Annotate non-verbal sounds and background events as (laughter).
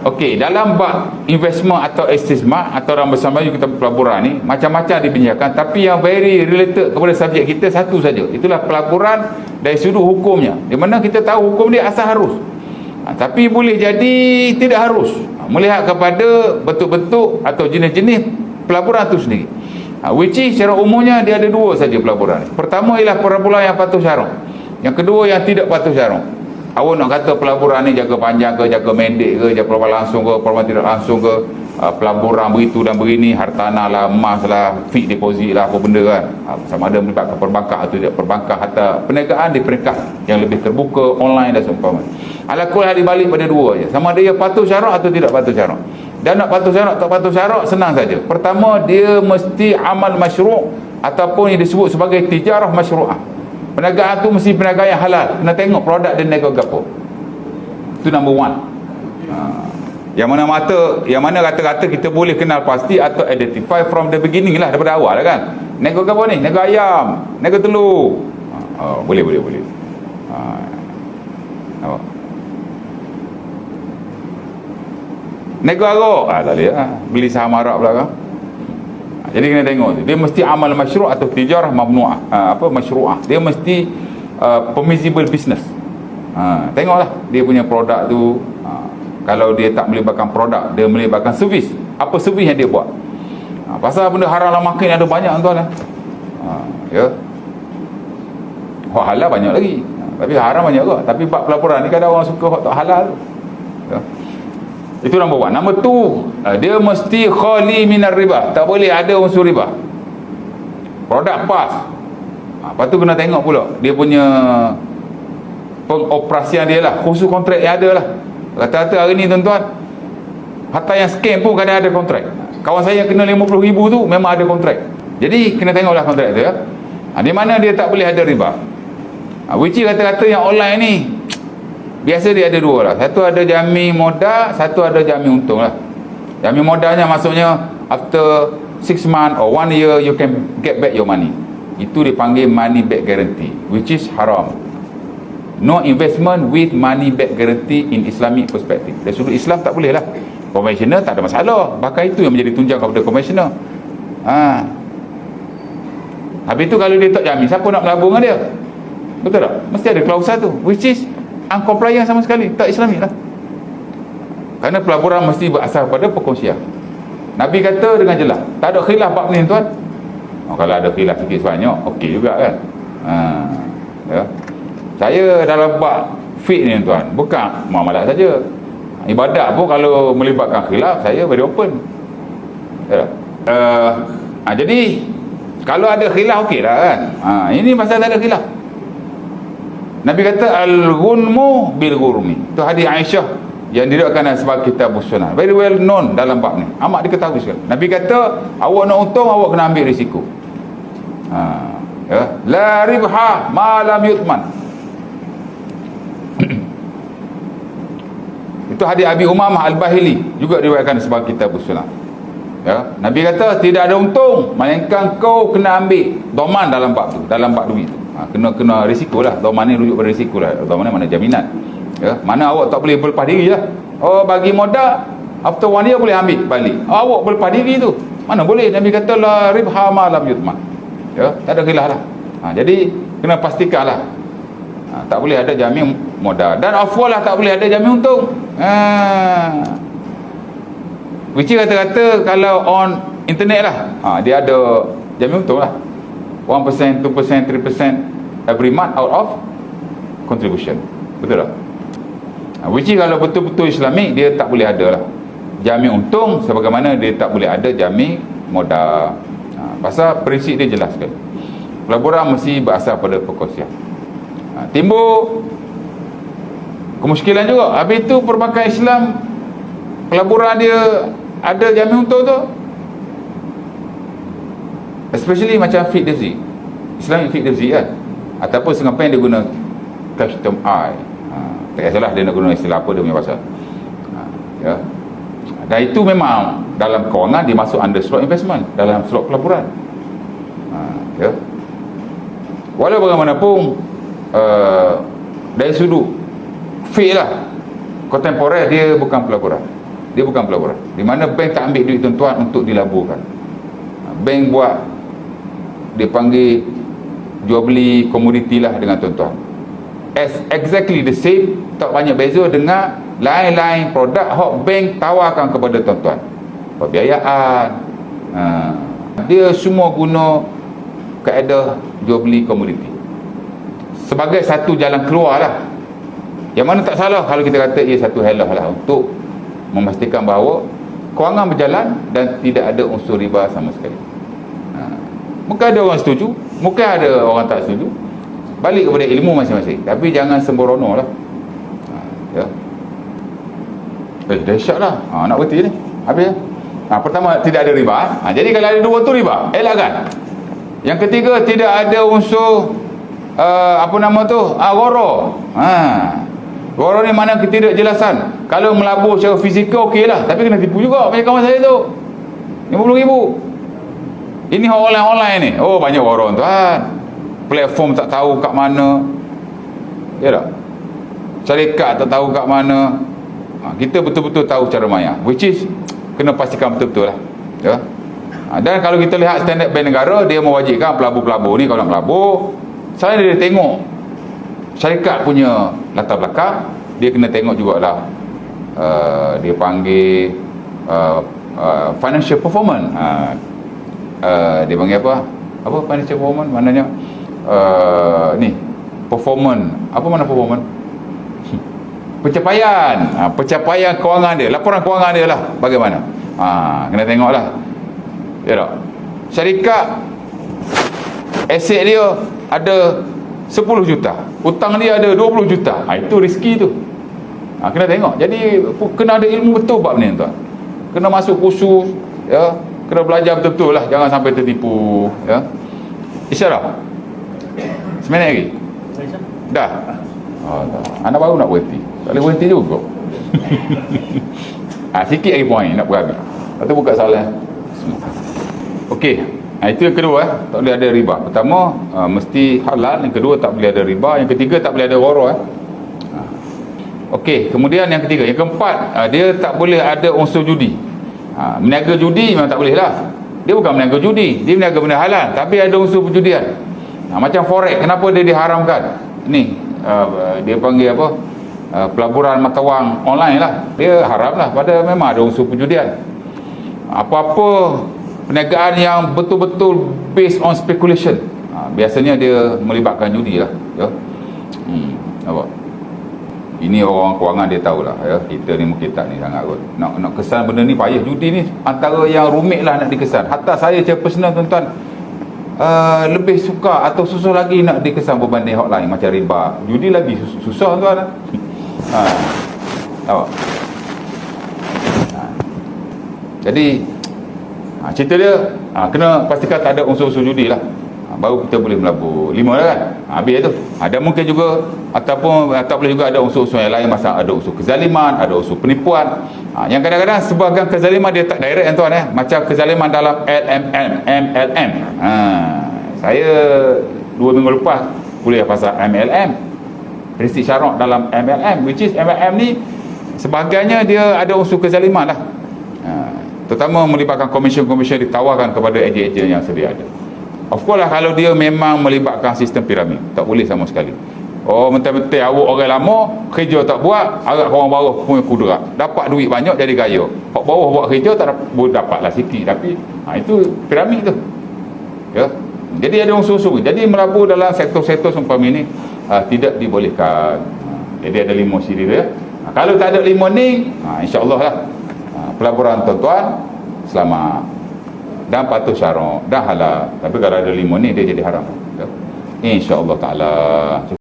Okey, dalam bab investment atau istismar atau dalam bersama kita pelaburan ni macam-macam dibincangkan tapi yang very related kepada subjek kita satu saja. Itulah pelaburan dari sudut hukumnya. Di mana kita tahu hukum dia asal harus. Ha, tapi boleh jadi tidak harus. Ha, melihat kepada bentuk-bentuk atau jenis-jenis pelaburan itu sendiri. Ha, which is secara umumnya dia ada dua saja pelaburan. Pertama ialah pelaburan yang patuh syarat. Yang kedua yang tidak patuh syarat. Awak nak kata pelaburan ni jaga panjang ke, jaga mendek ke, jaga pelaburan langsung ke, pelaburan tidak langsung ke, uh, pelaburan begitu dan begini, hartanah lah, emas lah, fixed deposit lah, apa benda kan. Uh, sama ada melibatkan perbankan atau tidak perbankan, hatta perniagaan di peringkat yang lebih terbuka, online dan seumpama. Ala kuliah dibalik pada dua je. Sama ada dia patuh syarat atau tidak patuh syarat. Dan nak patuh syarat atau patuh syarat, senang saja. Pertama, dia mesti amal masyru' ataupun yang disebut sebagai tijarah masyru'ah. Perniagaan tu mesti perniagaan yang halal. Kena tengok produk dia nego gapo. Itu number one. Ha. Yang mana mata, yang mana kata-kata kita boleh kenal pasti atau identify from the beginning lah daripada awal lah kan. Nego gapo ni? Nego ayam, nego telur. Ha. Oh, boleh, boleh, boleh. Ha. Oh. Nego arok. Ah, tak boleh lah. Beli saham arak belakang. Jadi kena tengok dia mesti amal masyru' atau tijarah mamnu'ah. Ha, apa masyru'ah. Dia mesti uh, permissible business. Ha, tengoklah dia punya produk tu ha, kalau dia tak melibatkan produk, dia melibatkan servis. Apa servis yang dia buat? Ha, pasal benda haram lah makin ada banyak tuan ha, ya. Hak halal banyak lagi. Ha, tapi haram banyak juga. Tapi bab pelaporan ni kadang orang suka hak halal. Ya. Itu nombor one. Nombor two, uh, dia mesti khali minar riba. Tak boleh ada unsur riba. Produk pas. Ha, lepas tu kena tengok pula. Dia punya pengoperasian dia lah. Khusus kontrak yang ada lah. Kata-kata hari ni tuan-tuan. Hatta yang scam pun kadang ada kontrak. Kawan saya kena RM50,000 tu memang ada kontrak. Jadi kena tengoklah kontrak tu ya. Ha, di mana dia tak boleh ada riba. Ha, which kata-kata yang online ni biasa dia ada dua lah. Satu ada jami modal satu ada jami untung lah. Jami modalnya maksudnya after 6 month or 1 year you can get back your money. Itu dipanggil money back guarantee which is haram. No investment with money back guarantee in islamic perspective. Dari sudut Islam tak boleh lah. Conventional tak ada masalah. Bahkan itu yang menjadi tunjang kepada conventional. Ha. habis tu kalau dia tak jamin siapa nak melabung dengan dia? Betul tak? mesti ada klausa tu which is uncompliant sama sekali. Tak islami lah. Kerana pelaburan mesti berasal pada perkongsian. Nabi kata dengan jelas tak ada khilaf bab ni tuan. Oh, kalau ada khilaf sikit sebanyak okey juga kan? Ha, ya. saya dalam bab fit ni tuan bukan muamalat saja. Ibadat pun kalau melibatkan khilaf saya very open. Ya. uh, ha, jadi kalau ada khilaf okey lah kan? Ha, ini pasal tak ada khilaf Nabi kata al-ghunmu bil ghurmi. Itu hadis Aisyah yang diriwayatkan sebagai kitab sunnah. Very well known dalam bab ni. Amat diketahui sekali. Nabi kata awak nak untung awak kena ambil risiko. Ha, ya. La ribha ma lam yutman. (clears throat) Itu hadis Abi Umamah Al-Bahili juga diriwayatkan sebagai kitab sunnah. Ya. Nabi kata tidak ada untung melainkan kau kena ambil doman dalam bab tu, dalam bab duit tu ha, kena kena risiko lah. Doman ni rujuk pada risiko lah. Doman ni mana jaminan. Ya mana awak tak boleh berlepas diri lah. Oh bagi modal after one year boleh ambil balik. Awak berlepas diri tu mana boleh? Nabi kata la ribha ma lam yutma ya tak ada khilah lah. Ha, jadi kena pastikan lah. Ha, tak boleh ada jamin modal. Dan afwal lah tak boleh ada jamin untung. Ha. which kata-kata kalau on internet lah ha, dia ada jamin untung lah. 1%, 2%, 3% every month out of contribution. Betul tak? Which is kalau betul-betul Islamik, dia tak boleh ada lah. Jamin untung sebagaimana dia tak boleh ada jamin modal. Ha, pasal prinsip dia jelas kan. Pelaburan mesti berasal pada perkongsian. Ha, timbul kemuskilan juga. Habis itu perbankan Islam pelaburan dia ada jamin untung tu especially macam fit deposit Islamic fit deposit kan ataupun sengapa yang dia guna custom eye ha, tak kisahlah dia nak guna istilah apa dia punya pasal ha, ya. Dan itu memang dalam kewangan dia masuk under slot investment dalam slot pelaburan. Ha, ya. Walau bagaimanapun uh, dari sudut fit lah kontemporer dia bukan pelaburan. Dia bukan pelaburan. Di mana bank tak ambil duit tuan-tuan untuk dilaburkan. Bank buat dia panggil jual beli komoditi lah dengan tuan-tuan. As exactly the same tak banyak beza dengan lain-lain produk hok bank tawarkan kepada tuan-tuan. Pembiayaan ha. dia semua guna kaedah jual beli komoditi. Sebagai satu jalan keluar lah. Yang mana tak salah kalau kita kata ia satu helah lah untuk memastikan bahawa kewangan berjalan dan tidak ada unsur riba sama sekali. Ha. mungkin ada orang setuju mungkin ada orang tak setuju. Balik kepada ilmu masing-masing. Tapi jangan sembrono lah. Ha. ya. eh dahsyat lah. Ha, nak berhenti ni. Habis ya? ha, pertama tidak ada riba. Ha, jadi kalau ada dua tu riba elakkan. Yang ketiga tidak ada unsur uh, apa nama tu? Ah, goro. Ha. goro ni mana ketidakjelasan. Kalau melabur secara fizikal okey lah. Tapi kena tipu juga. Macam kawan saya tu. RM50,000 ini online-online ni. Oh banyak goro tuan platform tak tahu kat mana. Ya tak? Syarikat tak tahu kat mana. Ha, kita betul-betul tahu cara maya which is kena pastikan betul-betul lah. Ya? Ha, dan kalau kita lihat standard bank negara dia mewajibkan pelabur-pelabur ni. Kalau nak pelabur saya dia tengok syarikat punya latar belakang dia kena tengok jugalah. Uh, dia panggil uh, uh, financial performance. Uh, uh, dia panggil apa? Apa financial performance? Maknanya uh, ni performance. Apa mana performance? (laughs) Pencapaian. Ha, pencapaian kewangan dia. Laporan kewangan dia lah. Bagaimana? Ha, kena tengok lah ya tak? Syarikat aset dia ada 10 juta. Hutang dia ada 20 juta. Ha, itu riski tu. Ha, kena tengok. Jadi kena ada ilmu betul bab ni tuan kena masuk kursus ya kena belajar betul-betul lah jangan sampai tertipu ya. Isyarat seminit lagi? Dah? Oh, anak baru nak berhenti. Tak boleh berhenti juga. Ha, (laughs) sikit lagi poin nak berhabis. Lepas tu buka soalan. Okey, ha, itu yang kedua eh. tak boleh ada riba. Pertama uh, mesti halal, yang kedua tak boleh ada riba, yang ketiga tak boleh ada ghara eh. Okey, kemudian yang ketiga, yang keempat dia tak boleh ada unsur judi. Ha, meniaga judi memang tak boleh lah. Dia bukan meniaga judi, dia meniaga benda halal tapi ada unsur perjudian. Ha, macam forex, kenapa dia diharamkan? Ni uh, dia panggil apa? Uh, pelaburan mata wang online lah. Dia haram lah pada memang ada unsur perjudian. Apa-apa perniagaan yang betul-betul based on speculation ha, biasanya dia melibatkan judi lah ya. hmm, apa? Ini orang kewangan dia tahulah ya. kita ni mungkin tak ni sangat kot nak, nak kesan benda ni payah judi ni antara yang rumit lah nak dikesan hatta saya secara personal tuan-tuan uh, lebih suka atau susah lagi nak dikesan berbanding hotline macam riba judi lagi sus susah tuan ha. apa? Ha. jadi ha, cerita dia ha, kena pastikan tak ada unsur-unsur judi lah baru kita boleh melabur. Lima lah kan? Ha, habis tu. Ada ha, mungkin juga ataupun tak boleh juga ada unsur-unsur yang lain masa ada unsur kezaliman ada unsur penipuan. Ha, yang kadang-kadang sebahagian kezaliman dia tak direct kan tuan eh. Macam kezaliman dalam LMM MLM ha, saya dua minggu lepas kuliah pasal MLM prinsip syarak dalam MLM which is MLM ni sebahagiannya dia ada unsur kezaliman lah. Terutama melibatkan komisen-komisen ditawarkan kepada ejen-ejen yang sedia ada of course lah kalau dia memang melibatkan sistem piramid tak boleh sama sekali. Oh mentah-mentah awak orang lama kerja tak buat agak orang bawah punya kudrat. Dapat duit banyak jadi kaya orang bawah buat kerja tak dapat, dapat lah sikit tapi ha, itu piramid tu. Ya. Jadi ada unsur-unsur jadi melabur dalam sektor-sektor seumpama ini uh, tidak dibolehkan. Jadi ada lima siri dia. Ha, kalau tak ada lima ni ha, insyaAllah lah. Pelaburan tuan-tuan selamat dan patuh syarak dan halal. Tapi kalau ada lima ni dia jadi haram. Insya Allah ta'ala